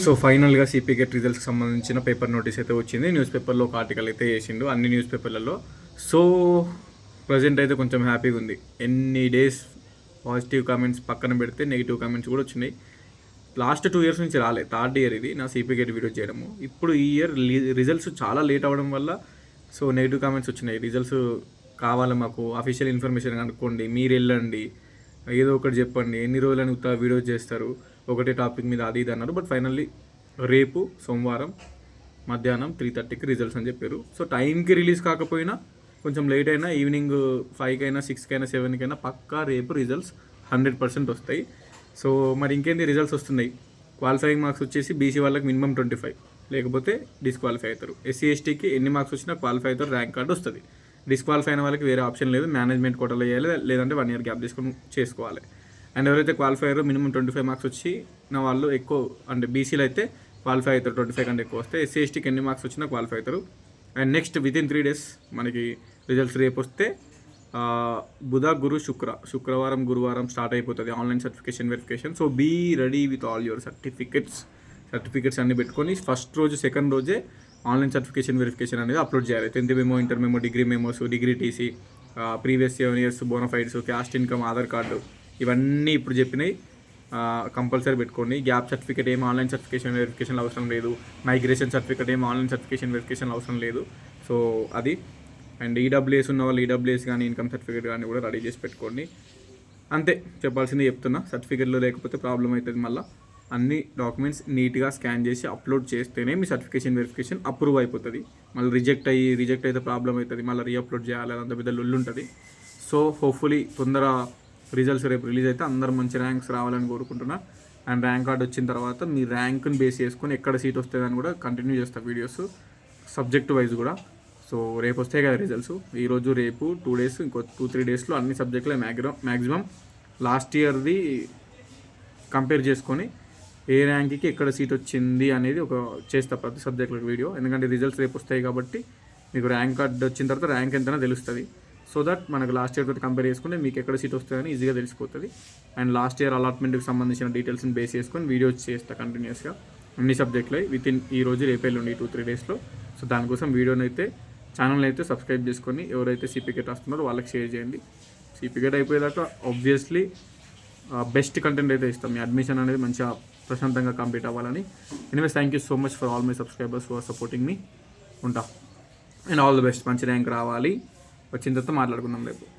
So ఫైనల్గా సిపిగెట్ రిజల్ట్స్కి సంబంధించిన paper notice అయితే వచ్చింది. న్యూస్ పేపర్లో ఒక ఆర్టికల్ అయితే వేసిండు. అన్ని న్యూస్ పేపర్లలో సో ప్రజెంట్ అయితే కొంచెం హ్యాపీగా ఉంది. ఎన్ని డేస్ పాజిటివ్ కామెంట్స్ పక్కన పెడితే నెగిటివ్ కామెంట్స్ కూడా వచ్చినాయి. లాస్ట్ టూ ఇయర్స్ నుంచి రాలే. థర్డ్ ఇయర్ ఇది. నా సిపిగెట్ వీడియో చేయడము. ఇప్పుడు ఈ ఇయర్ రిజల్ట్స్ చాలా లేట్ అవ్వడం వల్ల సో నెగిటివ్ కామెంట్స్ వచ్చినాయి. రిజల్ట్స్ కావాలి మాకు. అఫీషియల్ ఇన్ఫర్మేషన్ కనుక్కోండి. మీరు వెళ్ళండి. ఏదో ఒకటి చెప్పండి. ఎన్ని రోజులని వీడియో చేస్తారు? ఒకటే టాపిక్ మీద అది ఇది అన్నారు. బట్ ఫైనల్లీ రేపు సోమవారం మధ్యాహ్నం త్రీ థర్టీకి రిజల్ట్స్ అని చెప్పారు. సో టైంకి రిలీజ్ కాకపోయినా కొంచెం లేట్ అయినా ఈవినింగ్ ఫైవ్కి అయినా సిక్స్కి అయినా సెవెన్కి అయినా పక్కా రేపు రిజల్ట్స్ హండ్రెడ్ పర్సెంట్ వస్తాయి. సో మరి ఇంకేంటి రిజల్ట్స్ వస్తున్నాయి? క్వాలిఫైయింగ్ మార్క్స్ వచ్చేసి బీసీ వాళ్ళకి మినిమం ట్వంటీ ఫైవ్ లేకపోతే డిస్క్వాలిఫై అవుతారు. ఎస్సీ ఎస్టీకి ఎన్ని మార్క్స్ వచ్చినా క్వాలిఫై అవుతారు ర్యాంక్ కార్డు వస్తుంది. డిస్క్వాలిఫై అయిన వాళ్ళకి వేరే ఆప్షన్ లేదు మేనేజ్మెంట్ కోటలో వేయాలి లేదంటే వన్ ఇయర్ గ్యాప్ తీసుకొని చేసుకోవాలి. అండ్ ఎవరైతే క్వాలిఫై అయ్యారో మినిమం ట్వంటీ ఫైవ్ మార్క్స్ వచ్చి నా వాళ్ళు ఎక్కువ అంటే బీసీలో అయితే క్వాలిఫై అవుతారు ట్వంటీ ఫైవ్ కంటే ఎక్కువ వస్తే ఎస్సీ ఎస్టీకి ఎన్ని మార్క్స్ వచ్చినా క్వాలిఫై అవుతారు. And next within three days మనకి రిజల్ట్స్ రేపు వస్తే బుధ గురు శుక్ర. శుక్రవారం గురువారం స్టార్ట్ అయిపోతుంది online certification verification so be ready with all your certificates certificates అన్ని పెట్టుకొని ఫస్ట్ రోజు సెకండ్ రోజే ఆన్లైన్ సర్టిఫికేషన్ వెరిఫికేషన్ అనేది అప్లోడ్ చేయాలి. Tenth memo inter memo degree memos degree TC previous seven years bonafides caste income Aadhaar card ఇవన్నీ ఇప్పుడు చెప్పినాయి compulsory పెట్టుకోండి. గ్యాప్ సర్టిఫికేట్ ఏం ఆన్లైన్ సర్టిఫికేషన్ వెరిఫికేషన్ అవసరం లేదు. మైగ్రేషన్ సర్టిఫికేట్ ఏం ఆన్లైన్ సర్టిఫికేషన్ వెరిఫికేషన్ అవసరం లేదు. సో అది. అండ్ ఈడబ్ల్యూఎస్ ఉన్న వాళ్ళు ఈడబ్ల్యూఎస్ కానీ ఇన్కమ్ సర్టిఫికేట్ కానీ కూడా రెడీ చేసి పెట్టుకోండి. అంతే. చెప్పాల్సింది చెప్తున్నా. సర్టిఫికేట్లో లేకపోతే ప్రాబ్లం అవుతుంది మళ్ళీ. అన్ని డాక్యుమెంట్స్ నీట్గా స్కాన్ చేసి అప్లోడ్ చేస్తేనే మీ సర్టిఫికేషన్ వెరిఫికేషన్ అప్రూవ్ అయిపోతుంది. మళ్ళీ రిజెక్ట్ అయ్యి రిజెక్ట్ అయితే ప్రాబ్లం అవుతుంది. మళ్ళీ రీఅప్లోడ్ చేయాలి అంత పెద్ద లొల్లు ఉంటుంది. సో హోప్ఫుల్లీ తొందర రిజల్ట్స్ రేపు రిలీజ్ అయితే అందరు మంచి ర్యాంక్స్ రావాలని కోరుకుంటున్నా. అండ్ ర్యాంక్ కార్డ్ వచ్చిన తర్వాత మీ ర్యాంక్ని బేస్ చేసుకొని ఎక్కడ సీట్ వస్తుందని కూడా కంటిన్యూ చేస్తా వీడియోస్ సబ్జెక్ట్ వైజ్ కూడా. సో రేపు వస్తాయి కదా రిజల్ట్స్ ఈరోజు రేపు టూ డేస్ ఇంకో టూ త్రీ డేస్లో అన్ని సబ్జెక్టులే మ్యాక్సిమం మ్యాక్సిమం లాస్ట్ ఇయర్ది కంపేర్ చేసుకొని ఏ ర్యాంక్కి ఎక్కడ సీట్ వచ్చింది అనేది ఒక చేస్తా ప్రతి సబ్జెక్టులకు వీడియో ఎందుకంటే రిజల్ట్స్ రేపు వస్తాయి కాబట్టి మీకు ర్యాంక్ కార్డ్ వచ్చిన తర్వాత ర్యాంక్ ఎంతైనా తెలుస్తుంది. సో దట్ మనకు లాస్ట్ ఇయర్ తోటి కంపేర్ చేసుకుంటే మీకు ఎక్కడ సీట్ వస్తుందని ఈజీగా తెలిసిపోతుంది. అండ్ లాస్ట్ ఇయర్ అలాట్మెంట్కి సంబంధించిన డీటెయిల్స్ని బేస్ చేసుకొని వీడియోస్ చేస్తా కంటిన్యూస్గా అన్ని సబ్జెక్టులు విత్ ఇన్ ఈ రోజు రేపే ఉండి టూ త్రీ డేస్లో సో దానికోసం వీడియోని అయితే ఛానల్ అయితే సబ్స్క్రైబ్ చేసుకొని ఎవరైతే సిపికెట్ వస్తున్నారో వాళ్ళకి షేర్ చేయండి. సిపికెట్ అయిపోయేదాకా ఆబ్వియస్లీ బెస్ట్ కంటెంట్ అయితే ఇస్తాం. మీ అడ్మిషన్ అనేది మంచిగా ప్రశాంతంగా కంప్లీట్ అవ్వాలని. Anyways thank you so much for all my subscribers for supporting మీ ఉంటా. అండ్ ఆల్ ది బెస్ట్ మంచి ర్యాంక్ రావాలి. వచ్చిన తర్వాత మాట్లాడుకుందాం రేపు.